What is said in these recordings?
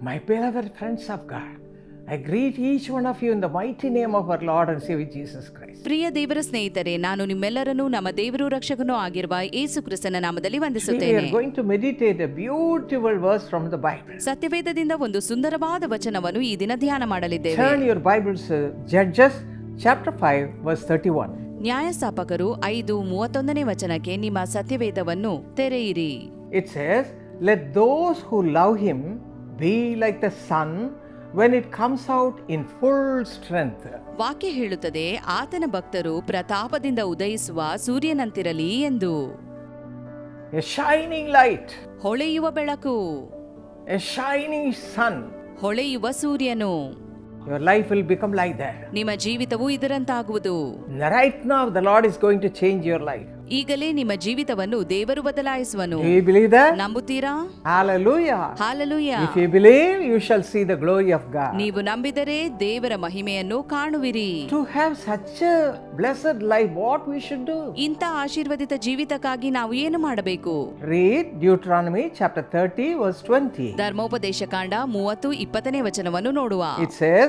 My beloved friends of God, I greet each one of you in the mighty name of our Lord and Savior Jesus Christ. ಪ್ರಿಯ ದೇವರ ಸ್ನೇಹಿತರೆ ನಾನು ನಿಮ್ಮೆಲ್ಲರನ್ನು ನಮ್ಮ ದೇವರು ರಕ್ಷಕನೂ ಆಗಿರುವ ಯೇಸು ಕ್ರಿಸ್ತನ ನಾಮದಲ್ಲಿ We ವಂದಿಸುತ್ತೇನೆ are going to meditate a beautiful verse from the Bible. ಸತ್ಯವೇದದಿಂದ ಒಂದು ಸುಂದರವಾದ ವಚನವನ್ನು ಈ ದಿನ ಧ್ಯಾನ ಮಾಡಲಿದ್ದೇವೆ Turn your Bibles, to Judges chapter 5, verse 31. ನ್ಯಾಯಸ್ಥಾಪಕರು ಐದು ಮೂವತ್ತೊಂದನೇ ವಚನಕ್ಕೆ ನಿಮ್ಮ ಸತ್ಯವೇದವನ್ನು ತೆರೆಯಿರಿ It says, Let those who love him be like the sun when it comes out in full strength. ವಾಕ್ಯ ಹೇಳುತ್ತದೆ ಆತನ ಭಕ್ತರು ಪ್ರತಾಪದಿಂದ ಉದಯಿಸುವ ಸೂರ್ಯನಂತಿರಲಿ ಎಂದು A shining light, ಹೊಳೆಯುವ ಬೆಳಕು a shining sun. ಹೊಳೆಯುವ ಸೂರ್ಯನು Your life will become like that. ನಿಮ್ಮ ಜೀವಿತವು ಇದರಂತಾಗುವುದು Right now, the Lord is going to change your life. ಈಗಲೇ ನಿಮ್ಮ ಜೀವಿತವನ್ನು ದೇವರು ಬದಲಾಯಿಸುವನು Do you believe that? ನಂಬುತ್ತೀರಾ Hallelujah. Hallelujah If you believe, you shall see the glory of God. ನೀವು ನಂಬಿದರೆ ದೇವರ ಮಹಿಮೆಯನ್ನು ಕಾಣುವಿರಿ To have such a blessed life, what we should do? ಇಂಥ ಆಶೀರ್ವದಿತ ಜೀವಿತಕ್ಕಾಗಿ ನಾವು ಏನು ಮಾಡಬೇಕು Read Deuteronomy chapter 30, verse 20. ಧರ್ಮೋಪದೇಶ ಕಾಂಡ ಮೂವತ್ತು ಇಪ್ಪತ್ತನೇ ವಚನವನ್ನು ನೋಡುವ It says,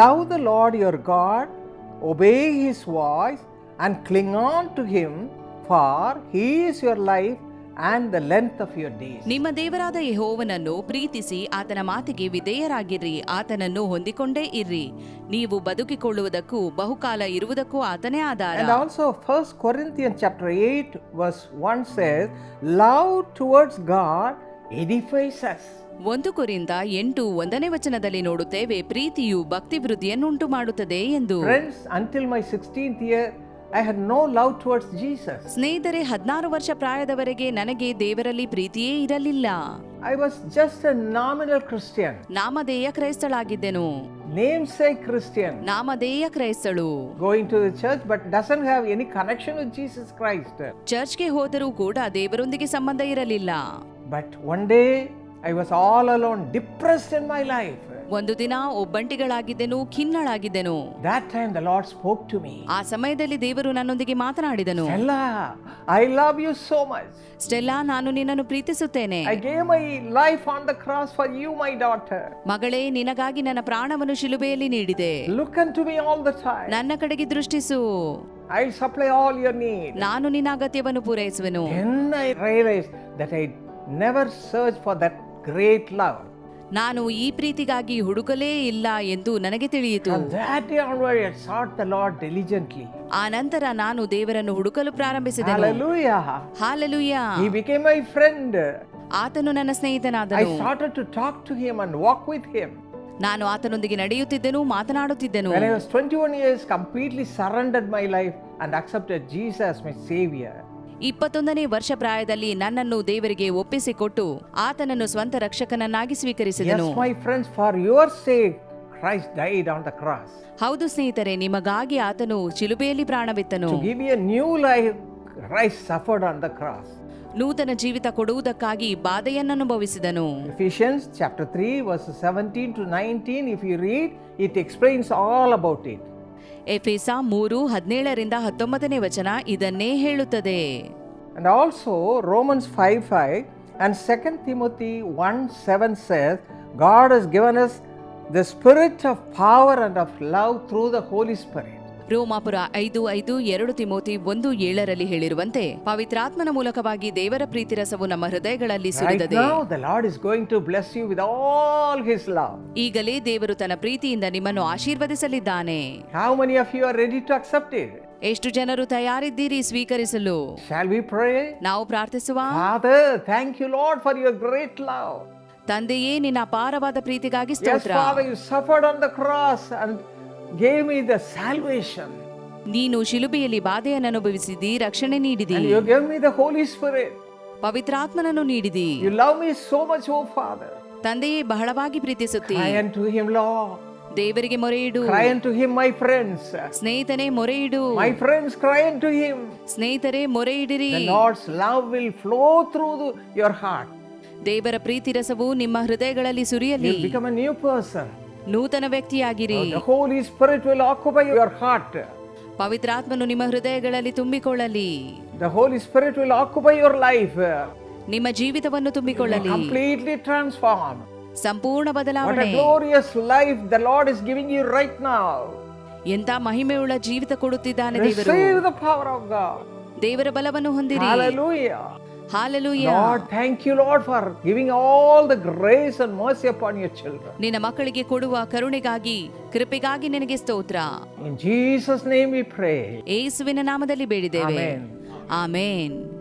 Love the Lord your God, obey his voice, and cling on to him, for he is your life and the length of your day ನಿಮ್ಮ ದೇವರಾದ ಯೆಹೋವನನ್ನು ಪ್ರೀತಿಸಿ ಆತನ ಮಾತಿಗೆ ವಿಧೇಯರಾಗಿರ್ರಿ ಆತನನ್ನು ಹೊಂದಿಕೊಂಡೇ ಇರ್ರಿ ನೀವು ಬದುಕಿಕೊಳ್ಳುವುದಕ್ಕೂ ಬಹುಕಾಲ ಇರುವುದಕ್ಕೂ ಆತನೇ ಆಧಾರ. And also, 1 Corinthians chapter 8, verse 1 says, Love towards God edifies us. ಒಂದು ಕುರಿಂದ ಎಂಟು ಒಂದನೇ ವಚನದಲ್ಲಿ ನೋಡುತ್ತೇವೆ ಪ್ರೀತಿಯು ಭಕ್ತಿ ವೃದ್ಧಿಯನ್ನುಂಟು ಮಾಡುತ್ತದೆ ಎಂದು. Friends, until my 16th year, I had no love towards Jesus ಸ್ನೇಹಿತರೆ ಹದಿನಾರು ವರ್ಷ ಪ್ರಾಯದವರೆಗೆ ನನಗೆ ದೇವರಲ್ಲಿ ಪ್ರೀತಿಯೇ ಇರಲಿಲ್ಲ. I was just a nominal Christian ನಾಮಧೇಯ ಕ್ರೈಸ್ತಳಾಗಿದ್ದೆನು. ನೇಮ್ ಸೇ ಕ್ರಿಸ್ಟಿಯನ್ ನಾಮಧೇಯ ಕ್ರೈಸ್ತಳು. Going to the church but doesn't have any connection with Jesus Christ ಚರ್ಚ್ಗೆ ಹೋದರೂ ಕೂಡ ದೇವರೊಂದಿಗೆ ಸಂಬಂಧ ಇರಲಿಲ್ಲ. But one day I was all alone depressed in my life ಒಂದು ದಿನ ಒಬ್ಬಂಟಿಗಳಾಗಿದ್ದೆನು ಖಿನ್ನಳಾಗಿದ್ದೆನು. ಆ ಸಮಯದಲ್ಲಿ ದೇವರು ನನ್ನೊಂದಿಗೆ ಮಾತನಾಡಿದನು. I love you so much Stella ನಾನು ನಿನ್ನನ್ನು ಪ್ರೀತಿಸುತ್ತೇನೆ. I gave my life on the cross for you my daughter ಮಗಳೇ ನಿನಗಾಗಿ ನನ್ನ ಪ್ರಾಣವನ್ನು ಶಿಲುಬೆಯಲ್ಲಿ ನೀಡಿದೆ. Look unto me all the ನನ್ನ ಕಡೆಗೆ ದೃಷ್ಟಿಸು. I supply all your need ನಾನು ನಿನ್ನ ಅಗತ್ಯವನ್ನು ಪೂರೈಸುವೆನು. That I never search for that great love ನಾನು ಈ ಪ್ರೀತಿಗಾಗಿ ಹುಡುಕಲೇ ಇಲ್ಲ ಎಂದು ನನಗೆ ತಿಳಿಯಿತು. ಆ ನಂತರ ನಾನು ದೇವರನ್ನು ಹುಡುಕಲು ಪ್ರಾರಂಭಿಸಿದೆ ಅಲ್ಲ ಲೂಯಾ ಫ್ರೆಂಡ್ ಆತನು ನನ್ನ ಸ್ನೇಹಿತನಾದನು. ನಾನು ಆತನೊಂದಿಗೆ ನಡೆಯುತ್ತಿದ್ದೆನು ಮಾತನಾಡುತ್ತಿದ್ದೆನು. My life and accepted Jesus my saviour ಇಪ್ಪತ್ತೊಂದನೇ ವರ್ಷ ಪ್ರಾಯದಲ್ಲಿ ನನ್ನನ್ನು ದೇವರಿಗೆ ಒಪ್ಪಿಸಿಕೊಟ್ಟು ಆತನನ್ನು ಸ್ವಂತ ರಕ್ಷಕನನ್ನಾಗಿ ಸ್ವೀಕರಿಸಿದನು ಮೈ friends, for your sake, Christ died on the cross. ಹೌದು ಸ್ನೇಹಿತರೆ ನಿಮಗಾಗಿ ಆತನು ಚಿಲುಬೆಯಲ್ಲಿ ಪ್ರಾಣವಿತ್ತನು To give you a new life, Christ suffered on the cross. ನೂತನ ಜೀವಿತ ಕೊಡುವುದಕ್ಕಾಗಿ ಬಾಧೆಯನ್ನು ಅನುಭವಿಸಿದನು Ephesians chapter 3, verses 17 to 19, if you read, it explains all about it. ಎಫೇಸ ಮೂರು, ಹದಿನೇಳರಿಂದ ಹತ್ತೊಂಬತ್ತನೇ ವಚನ ಇದನ್ನೇ ಹೇಳುತ್ತದೆ. And also Romans five five and second Timothy one seven says God is given as the spirit of power and of love through the holy spirit ರೋಮಾಪುರ ಐದು ಐದು ಎರಡು Timothy ಒಂದು ಏಳರಲ್ಲಿ ಹೇಳಿರುವಂತೆ ಪವಿತ್ರಾತ್ಮನ ಮೂಲಕವಾಗಿ ದೇವರ ಪ್ರೀತಿ ರಸವು ನಮ್ಮ ಹೃದಯಗಳಲ್ಲಿ ಸುರಿದದೆ. ಈಗಲೇ ದೇವರು ತನ್ನ ಪ್ರೀತಿಯಿಂದ ನಿಮ್ಮನ್ನು ಆಶೀರ್ವದಿಸಲಿದ್ದಾನೆ. ಹೌ ಎಷ್ಟು ಜನರು ತಯಾರಿದ್ದೀರಿ ಸ್ವೀಕರಿಸಲು? ನಾವು ಪ್ರಾರ್ಥಿಸುವ? ಫಾರ್ ಗ್ರೇಟ್ ಲವ್ ತಂದೆಯೇ ನಿನ್ನ ಅಪಾರವಾದ ಪ್ರೀತಿಗಾಗಿ ಸ್ಥಾಪಿಸಿದ after the cross gave me the salvation. ನೀನು ಶಿಲುಬೆಯಲ್ಲಿ ಬಾಧೆಯನ್ನು ಅನುಭವಿಸಿದಿ ರಕ್ಷಣೆ ನೀಡಿದಿ And you gave me the Holy Spirit. ಪವಿತ್ರಾತ್ಮನನ್ನು ನೀಡಿದಿ You love me so much, oh Father. ತಂದೆಯೇ ಬಹಳವಾಗಿ ಪ್ರೀತಿಸುತ್ತಿ Cry unto Him, Lord. ದೇವರಿಗೆ ಮೊರೆ ಇಡು Cry unto Him, my friends. ಸ್ನೇಹಿತನೇ ಮೊರೆ ಇಡು My friends, cry unto Him. ಸ್ನೇಹಿತರೇ ಮೊರೆ ಇಡಿರಿ The Lord's love will flow through the- your heart. ದೇವರ ಪ್ರೀತಿ ರಸವು ನಿಮ್ಮ ಹೃದಯಗಳಲ್ಲಿ ಸುರಿಯಲಿ You become a new person. ನೂತನ ವ್ಯಕ್ತಿಯಾಗಿರಿ The Holy Spirit will occupy your heart. ಪವಿತ್ರಾತ್ಮನು ನಿಮ್ಮ ಹೃದಯಗಳಲ್ಲಿ ತುಂಬಿಕೊಳ್ಳಲಿ The Holy Spirit will occupy your life. ನಿಮ್ಮ ಜೀವಿತವನ್ನು ತುಂಬಿಕೊಳ್ಳಲಿ Completely ಟ್ರಾನ್ಸ್ಫಾರ್ಮ್ ಸಂಪೂರ್ಣ What a ಬದಲಾವಣೆ glorious life the Lord is giving you right now. ಎಂತ ಮಹಿಮೆಯುಳ್ಳ ಜೀವಿತ ಕೊಡುತ್ತಿದ್ದಾನೆ ದೇವರು Receive the power of God. ದೇವರ ಬಲವನ್ನು ಹೊಂದಿರಿ Hallelujah. ನಿನ್ನ ಮಕ್ಕಳಿಗೆ ಕೊಡುವ ಕರುಣೆಗಾಗಿ ಕೃಪೆಗಾಗಿ ನಿನಗೆ ಸ್ತೋತ್ರ. ಜೀಸಸ್ ನಾಮದಲ್ಲಿ ಬೇಡಿದ್ದೇವೆ. ಆಮೇನ್